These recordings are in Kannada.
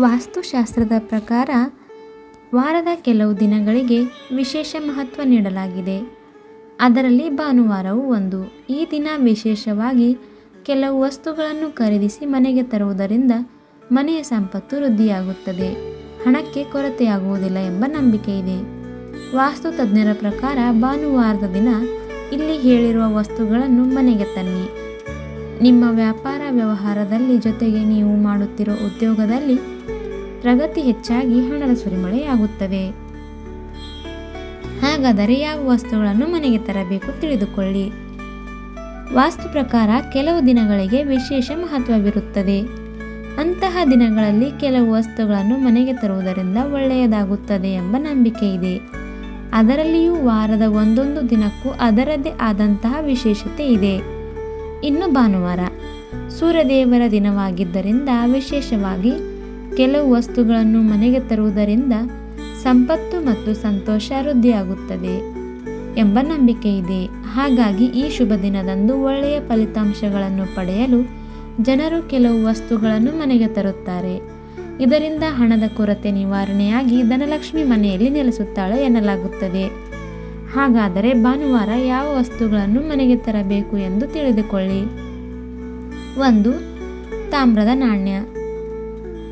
ವಾಸ್ತುಶಾಸ್ತ್ರದ ಪ್ರಕಾರ ವಾರದ ಕೆಲವು ದಿನಗಳಿಗೆ ವಿಶೇಷ ಮಹತ್ವ ನೀಡಲಾಗಿದೆ. ಅದರಲ್ಲಿ ಭಾನುವಾರವೂ ಒಂದು. ಈ ದಿನ ವಿಶೇಷವಾಗಿ ಕೆಲವು ವಸ್ತುಗಳನ್ನು ಖರೀದಿಸಿ ಮನೆಗೆ ತರುವುದರಿಂದ ಮನೆಯ ಸಂಪತ್ತು ವೃದ್ಧಿಯಾಗುತ್ತದೆ. ಹಣಕ್ಕೆ ಕೊರತೆಯಾಗುವುದಿಲ್ಲ ಎಂಬ ನಂಬಿಕೆ ಇದೆ. ವಾಸ್ತು ತಜ್ಞರ ಪ್ರಕಾರ ಭಾನುವಾರದ ದಿನ ಇಲ್ಲಿ ಹೇಳಿರುವ ವಸ್ತುಗಳನ್ನು ಮನೆಗೆ ತನ್ನಿ. ನಿಮ್ಮ ವ್ಯಾಪಾರ ವ್ಯವಹಾರದಲ್ಲಿ ಜೊತೆಗೆ ನೀವು ಮಾಡುತ್ತಿರೋ ಉದ್ಯೋಗದಲ್ಲಿ ಪ್ರಗತಿ ಹೆಚ್ಚಾಗಿ ಹಣದ ಸುರಿಮಳೆಯಾಗುತ್ತವೆ. ಹಾಗಾದರೆ ಯಾವ ವಸ್ತುಗಳನ್ನು ಮನೆಗೆ ತರಬೇಕು ತಿಳಿದುಕೊಳ್ಳಿ. ವಾಸ್ತು ಪ್ರಕಾರ ಕೆಲವು ದಿನಗಳಿಗೆ ವಿಶೇಷ ಮಹತ್ವವಿರುತ್ತದೆ. ಅಂತಹ ದಿನಗಳಲ್ಲಿ ಕೆಲವು ವಸ್ತುಗಳನ್ನು ಮನೆಗೆ ತರುವುದರಿಂದ ಒಳ್ಳೆಯದಾಗುತ್ತದೆ ಎಂಬ ನಂಬಿಕೆ ಇದೆ. ಅದರಲ್ಲಿಯೂ ವಾರದ ಒಂದೊಂದು ದಿನಕ್ಕೂ ಅದರದೇ ಆದಂತಹ ವಿಶೇಷತೆ ಇದೆ. ಇನ್ನು ಭಾನುವಾರ. ಸೂರ್ಯದೇವರ ದಿನವಾಗಿದ್ದರಿಂದ ವಿಶೇಷವಾಗಿ ಕೆಲವು ವಸ್ತುಗಳನ್ನು ಮನೆಗೆ ತರುವುದರಿಂದ ಸಂಪತ್ತು ಮತ್ತು ಸಂತೋಷ ವೃದ್ಧಿಯಾಗುತ್ತದೆ ಎಂಬ ನಂಬಿಕೆ ಇದೆ. ಹಾಗಾಗಿ ಈ ಶುಭ ದಿನದಂದು ಒಳ್ಳೆಯ ಫಲಿತಾಂಶಗಳನ್ನು ಪಡೆಯಲು ಜನರು ಕೆಲವು ವಸ್ತುಗಳನ್ನು ಮನೆಗೆ ತರುತ್ತಾರೆ. ಇದರಿಂದ ಹಣದ ಕೊರತೆ ನಿವಾರಣೆಯಾಗಿ ಧನಲಕ್ಷ್ಮಿ ಮನೆಯಲ್ಲಿ ನೆಲೆಸುತ್ತಾಳೆ ಎನ್ನಲಾಗುತ್ತದೆ. ಹಾಗಾದರೆ ಭಾನುವಾರ ಯಾವ ವಸ್ತುಗಳನ್ನು ಮನೆಗೆ ತರಬೇಕು ಎಂದು ತಿಳಿದುಕೊಳ್ಳಿ. ಒಂದು ತಾಮ್ರದ ನಾಣ್ಯ.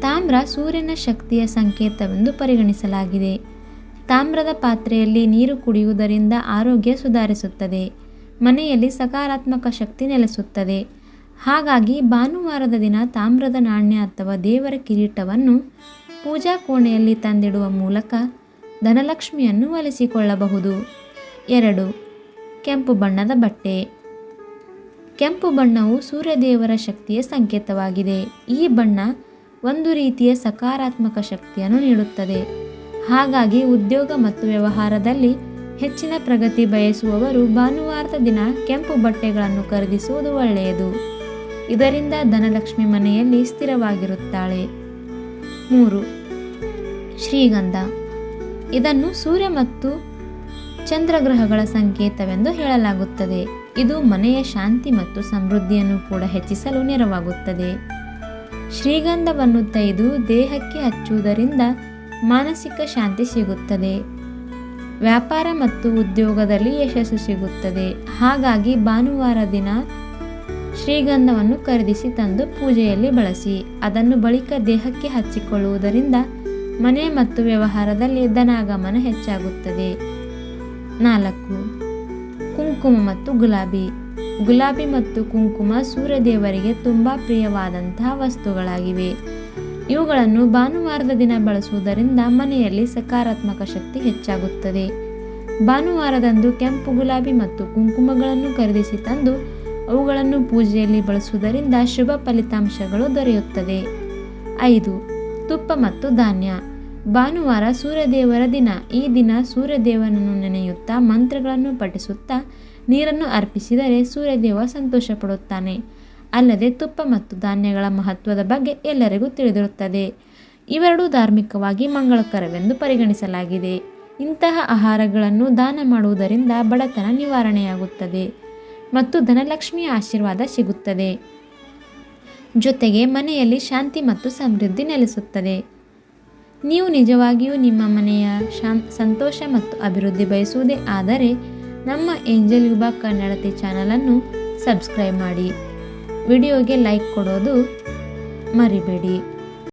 ತಾಮ್ರ ಸೂರ್ಯನ ಶಕ್ತಿಯ ಸಂಕೇತವೆಂದು ಪರಿಗಣಿಸಲಾಗಿದೆ. ತಾಮ್ರದ ಪಾತ್ರೆಯಲ್ಲಿ ನೀರು ಕುಡಿಯುವುದರಿಂದ ಆರೋಗ್ಯ ಸುಧಾರಿಸುತ್ತದೆ. ಮನೆಯಲ್ಲಿ ಸಕಾರಾತ್ಮಕ ಶಕ್ತಿ ನೆಲೆಸುತ್ತದೆ. ಹಾಗಾಗಿ ಭಾನುವಾರದ ದಿನ ತಾಮ್ರದ ನಾಣ್ಯ ಅಥವಾ ದೇವರ ಕಿರೀಟವನ್ನು ಪೂಜಾ ಕೋಣೆಯಲ್ಲಿ ತಂದಿಡುವ ಮೂಲಕ ಧನಲಕ್ಷ್ಮಿಯನ್ನು ಒಲಿಸಿಕೊಳ್ಳಬಹುದು. ಎರಡು, ಕೆಂಪು ಬಣ್ಣದ ಬಟ್ಟೆ. ಕೆಂಪು ಬಣ್ಣವು ಸೂರ್ಯದೇವರ ಶಕ್ತಿಯ ಸಂಕೇತವಾಗಿದೆ. ಈ ಬಣ್ಣ ಒಂದು ರೀತಿಯ ಸಕಾರಾತ್ಮಕ ಶಕ್ತಿಯನ್ನು ನೀಡುತ್ತದೆ. ಹಾಗಾಗಿ ಉದ್ಯೋಗ ಮತ್ತು ವ್ಯವಹಾರದಲ್ಲಿ ಹೆಚ್ಚಿನ ಪ್ರಗತಿ ಬಯಸುವವರು ಭಾನುವಾರದ ದಿನ ಕೆಂಪು ಬಟ್ಟೆಗಳನ್ನು ಖರೀದಿಸುವುದು ಒಳ್ಳೆಯದು. ಇದರಿಂದ ಧನಲಕ್ಷ್ಮಿ ಮನೆಯಲ್ಲಿ ಸ್ಥಿರವಾಗಿರುತ್ತಾಳೆ. ಮೂರು, ಶ್ರೀಗಂಧ. ಇದನ್ನು ಸೂರ್ಯ ಮತ್ತು ಚಂದ್ರಗ್ರಹಗಳ ಸಂಕೇತವೆಂದು ಹೇಳಲಾಗುತ್ತದೆ. ಇದು ಮನೆಯ ಶಾಂತಿ ಮತ್ತು ಸಮೃದ್ಧಿಯನ್ನು ಕೂಡ ಹೆಚ್ಚಿಸಲು ನೆರವಾಗುತ್ತದೆ. ಶ್ರೀಗಂಧವನ್ನು ತೆಗೆದು ದೇಹಕ್ಕೆ ಹಚ್ಚುವುದರಿಂದ ಮಾನಸಿಕ ಶಾಂತಿ ಸಿಗುತ್ತದೆ. ವ್ಯಾಪಾರ ಮತ್ತು ಉದ್ಯೋಗದಲ್ಲಿ ಯಶಸ್ಸು ಸಿಗುತ್ತದೆ. ಹಾಗಾಗಿ ಭಾನುವಾರ ದಿನ ಶ್ರೀಗಂಧವನ್ನು ಖರೀದಿಸಿ ತಂದು ಪೂಜೆಯಲ್ಲಿ ಬಳಸಿ, ಅದನ್ನು ಬಳಿಕ ದೇಹಕ್ಕೆ ಹಚ್ಚಿಕೊಳ್ಳುವುದರಿಂದ ಮನೆ ಮತ್ತು ವ್ಯವಹಾರದಲ್ಲಿ ಧನಾಗಮನ ಹೆಚ್ಚಾಗುತ್ತದೆ. ನಾಲ್ಕು, ಕುಂಕುಮ ಮತ್ತು ಗುಲಾಬಿ. ಗುಲಾಬಿ ಮತ್ತು ಕುಂಕುಮ ಸೂರ್ಯದೇವರಿಗೆ ತುಂಬ ಪ್ರಿಯವಾದಂತಹ ವಸ್ತುಗಳಾಗಿವೆ. ಇವುಗಳನ್ನು ಭಾನುವಾರದ ದಿನ ಬಳಸುವುದರಿಂದ ಮನೆಯಲ್ಲಿ ಸಕಾರಾತ್ಮಕ ಶಕ್ತಿ ಹೆಚ್ಚಾಗುತ್ತದೆ. ಭಾನುವಾರದಂದು ಕೆಂಪು ಗುಲಾಬಿ ಮತ್ತು ಕುಂಕುಮಗಳನ್ನು ಖರೀದಿಸಿ ತಂದು ಅವುಗಳನ್ನು ಪೂಜೆಯಲ್ಲಿ ಬಳಸುವುದರಿಂದ ಶುಭ ಫಲಿತಾಂಶಗಳು ದೊರೆಯುತ್ತದೆ. ಐದು, ತುಪ್ಪ ಮತ್ತು ಧಾನ್ಯ. ಭಾನುವಾರ ಸೂರ್ಯದೇವರ ದಿನ. ಈ ದಿನ ಸೂರ್ಯದೇವನನ್ನು ನೆನೆಯುತ್ತಾ ಮಂತ್ರಗಳನ್ನು ಪಠಿಸುತ್ತಾ ನೀರನ್ನು ಅರ್ಪಿಸಿದರೆ ಸೂರ್ಯದೇವ ಸಂತೋಷ ಪಡುತ್ತಾನೆ ಅಲ್ಲದೆ ತುಪ್ಪ ಮತ್ತು ಧಾನ್ಯಗಳ ಮಹತ್ವದ ಬಗ್ಗೆ ಎಲ್ಲರಿಗೂ ತಿಳಿದಿರುತ್ತದೆ. ಇವೆರಡೂ ಧಾರ್ಮಿಕವಾಗಿ ಮಂಗಳಕರವೆಂದು ಪರಿಗಣಿಸಲಾಗಿದೆ. ಇಂತಹ ಆಹಾರಗಳನ್ನು ದಾನ ಮಾಡುವುದರಿಂದ ಬಡತನ ನಿವಾರಣೆಯಾಗುತ್ತದೆ ಮತ್ತು ಧನಲಕ್ಷ್ಮಿಯ ಆಶೀರ್ವಾದ ಸಿಗುತ್ತದೆ. ಜೊತೆಗೆ ಮನೆಯಲ್ಲಿ ಶಾಂತಿ ಮತ್ತು ಸಮೃದ್ಧಿ ನೆಲೆಸುತ್ತದೆ. ನೀವು ನಿಜವಾಗಿಯೂ ನಿಮ್ಮ ಮನೆಯ ಶಾನ್, ಸಂತೋಷ ಮತ್ತು ಅಭಿವೃದ್ಧಿ ಬಯಸುವುದೇ ಆದರೆ ನಮ್ಮ ಏಂಜಲ್ ಯುಬಾ ಕನ್ನಡತಿ ಚಾನಲನ್ನು ಸಬ್ಸ್ಕ್ರೈಬ್ ಮಾಡಿ. ವಿಡಿಯೋಗೆ ಲೈಕ್ ಕೊಡೋದು ಮರಿಬೇಡಿ.